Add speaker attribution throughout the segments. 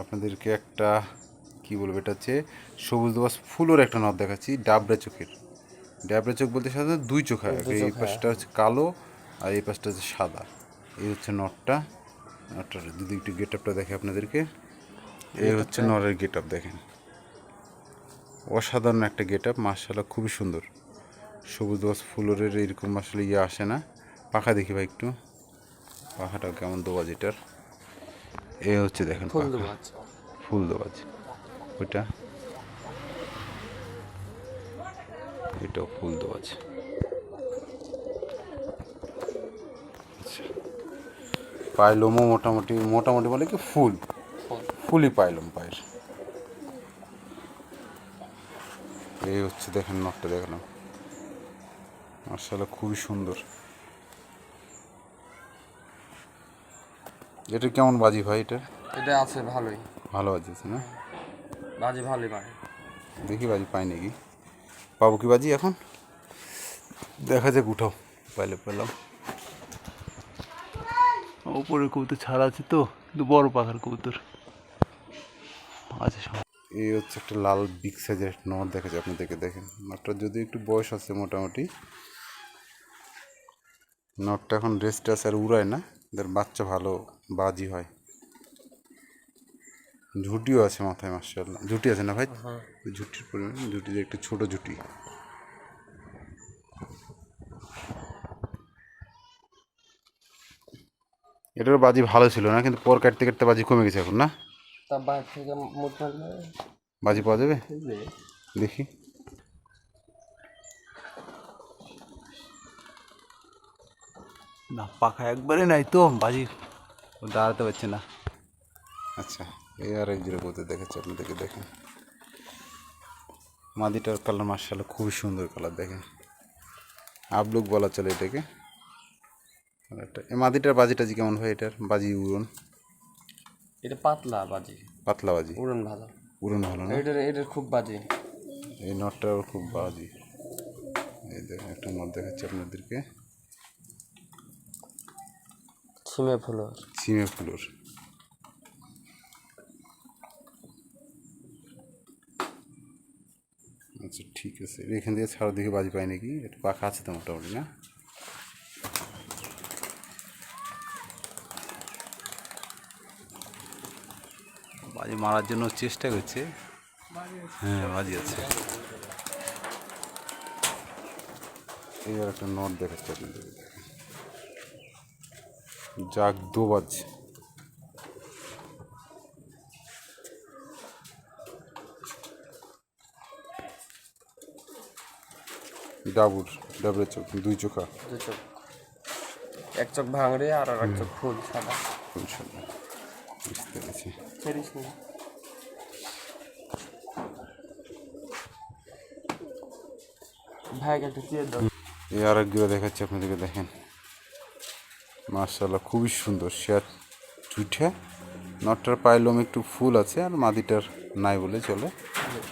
Speaker 1: আপনাদেরকে একটা কি বলব এটা হচ্ছে সবুজ দোবাস ফুলের একটা নদ দেখাচ্ছি ডাবরা চোখের। ডাবরা চোখ বলতে সাধারণত দুই চোখ হয়। এই পাশটা হচ্ছে কালো আর এই পাশটা হচ্ছে সাদা। এই হচ্ছে নটটা নটটার যদি একটু গেট আপটা দেখে আপনাদেরকে। এই হচ্ছে নরের গেট আপ দেখেন। অসাধারণ একটা গেট আপ মার্শাল্লাহ খুবই সুন্দর। সবুজ দোবাস ফুলের এরকম আসলে ইয়ে আসে না। পাখা দেখি ভাই একটু। পাখাটা কেমন দোবাজ এটার। এ হচ্ছে দেখেন
Speaker 2: ফুল
Speaker 1: দোবাজ ওইটা। এটাও ফুল দোবাজ আচ্ছা। পাইলমও মোটামুটি মোটামুটি বলে কি ফুল?
Speaker 2: ফুল।
Speaker 1: ফুলই পাইলম পায়ের। এই হচ্ছে দেখেন নটটা দেখালাম। মার্শাল্লাহ খুবই সুন্দর। এটা কেমন বাজি ভাই এটা?
Speaker 2: এটা আছে ভালোই।
Speaker 1: ভালো বাজি আছে না?
Speaker 2: বাজি ভালোই পারে
Speaker 1: দেখি বাজি পাই নাকি। পাবো কি বাজি এখন? দেখা যাক উঠাও। পাইলে পেলাম।
Speaker 3: উপরে কবুতর ছাড়া আছে তো কিন্তু বড় পাখার কবুতর। আচ্ছা
Speaker 1: এই হচ্ছে একটা লাল বিগ সাইজের একটা নট দেখা যায় আপনাদেরকে দেখেন। নটটা যদি একটু বয়স আছে মোটামুটি নটটা এখন রেস্ট আছে আর উড়ায় না। এদের বাচ্চা ভালো বাজি হয়। ঝুটিও আছে মাথায় মার্শাল্লাহ ঝুটি আছে না ভাই? ওই ঝুটির পরিমাণ ঝুটি যে একটু ছোট ঝুটি। এটার বাজি ভালো ছিল না কিন্তু পর কাটতে কাটতে বাজি কমে গেছে এখন না? বাজি পাওয়া যাবে? দেখি।
Speaker 3: না পাখা একবারে নাই তো বাজি। দাঁড়াতে পারছে না।
Speaker 1: আচ্ছা এই আর এক জিরো বলতে দেখাচ্ছি আপনাদেরকে দেখেন। মাদিটার কালার মার্শাল্লাহ খুবই সুন্দর কালার দেখেন। আবলুক বলা চলে এটাকে। মাদিটার বাজি টাজি কেমন হয় এটার? বাজি উড়ন।
Speaker 2: এটা পাতলা বাজি।
Speaker 1: পাতলা বাজি।
Speaker 2: উড়ন ভালো।
Speaker 1: উড়ন ভালো না?
Speaker 2: এটার এটার খুব বাজি।
Speaker 1: এই নটটাও খুব বাজি। এই দেখেন একটা নট দেখাচ্ছি আপনাদেরকে।
Speaker 2: ছিমে ফুলো
Speaker 1: সিমে ফুলোর। আচ্ছা ঠিক আছে। এখান থেকে ছাড়া দিকে বাজি পাই নাকি। একটু পাখা আছে তো মোটামুটি, না?
Speaker 3: বাজি মারার জন্য চেষ্টা করছে। হ্যাঁ বাজি আছে।
Speaker 1: এই আর একটা নট দেখাচ্ছে আপনাদের। যাক দোবাজ ডাবুর ডাবরের চোখ দুই চোখা।
Speaker 2: দু চোখ। এক চোখ ভাঙড়ে আর আর এক চোখ ফুল সাদা।
Speaker 1: খুব সুন্দর বুঝতে পেরেছি।
Speaker 2: ছেড়িস নি। ভাইকে একটা চেয়ে দাও।
Speaker 1: এই আর একগুলো দেখাচ্ছি আপনাদেরকে দেখেন। মার্শাল্লাহ খুবই সুন্দর। শেয়ার চুইঠে নটটার পাইলম একটু ফুল আছে আর মাদিটার নাই বলে চলে।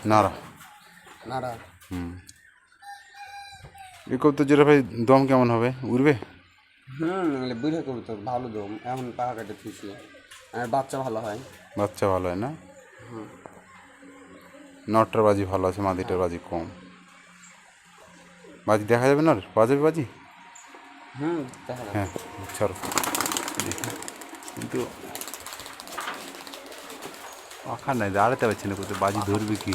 Speaker 1: নাড়া।
Speaker 2: নাড়া।
Speaker 1: এই কবুতর যেটা ভাই দম কেমন হবে? উড়বে?
Speaker 2: হুম করবি তো ভালো দম। এখন পাখা কাটে থুইছি আর বাচ্চা ভালো হয়।
Speaker 1: বাচ্চা ভালো হয় না? নটটার বাজি ভালো আছে মাদিটার বাজি কম। বাজি দেখা যাবে না যাবে বাজি?
Speaker 2: হুম
Speaker 1: হ্যাঁ ছাড়ো
Speaker 3: কিন্তু পাখা নাই দাঁড়াতে পারছে না কোথায় বাজি ধরবে কি?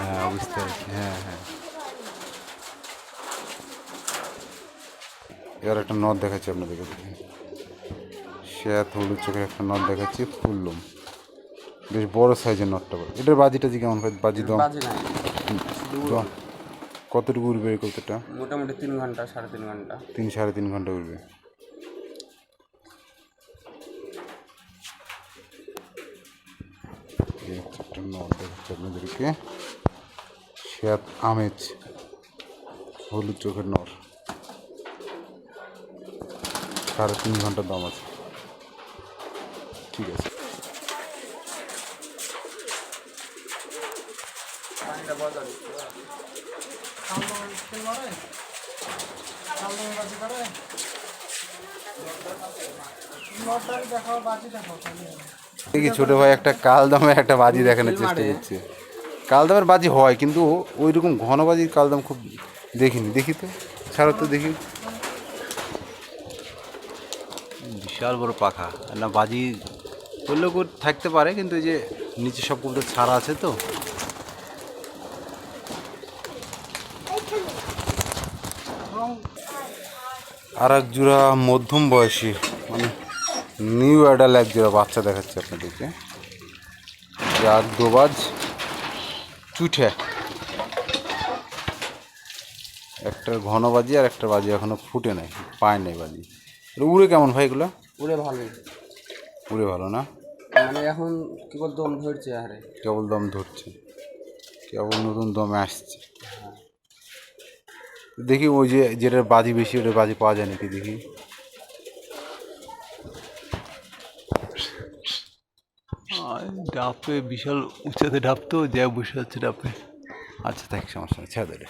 Speaker 3: হ্যাঁ বুঝতে পারছি হ্যাঁ হ্যাঁ।
Speaker 1: এবার একটা নদ দেখাচ্ছি আপনাদেরকে। দেখেন শ্যাত হলুদ চোখের একটা নদ দেখাচ্ছি ফুললুম। বেশ বড় সাইজের নদটা বড় এটার বাজিটা যে কেমন হয়? বাজি দম। দম। কতটুকু উড়বে এই কতটা
Speaker 2: মোটামুটি তিন ঘণ্টা সাড়ে তিন ঘণ্টা।
Speaker 1: তিন সাড়ে তিন ঘণ্টা দেখাচ্ছি আপনাদেরকে। শ্যাত আমেজ হলুদ চোখের নর সাড়ে তিন ঘণ্টার দাম আছে। ঠিক আছে।
Speaker 4: দেখাও
Speaker 1: দেখি ছোট ভাই একটা কাল দামের একটা বাজি দেখানোর চেষ্টা করছে। কাল দামের বাজি হয় কিন্তু ওই রকম ঘন বাজির কাল দাম খুব দেখিনি। দেখি তো ছাড়ো তো দেখি। বিশাল বড় পাখা। আর না বাজি করলেও কর- থাকতে পারে কিন্তু এই যে নিচে সব কবুতর ছাড়া আছে তো আর এক জোড়া মধ্যম বয়সী মানে নিউ অ্যাডাল এক জোড়া বাচ্চা দেখাচ্ছে আপনাদেরকে। যার দোবাজ চুঠে। একটার ঘন বাজি আর একটা বাজি এখনও ফুটে নাই পায় নাই বাজি। উড়ে কেমন ভাই এগুলো?
Speaker 2: উড়ে ভালোই
Speaker 1: উড়ে ভালো না?
Speaker 2: মানে এখন কেবল দম ধরছে আরে
Speaker 1: কেবল দম ধরছে কেবল নতুন দমে আসছে। দেখি ওই যে যেটার বাজি বেশি ওটার বাজি পাওয়া যায় নাকি দেখি।
Speaker 3: ডাপে বিশাল উঁচাতে ডাব তো যা বসে আছে ডাপে।
Speaker 1: আচ্ছা থাক সমস্যা নেই ছেড়ে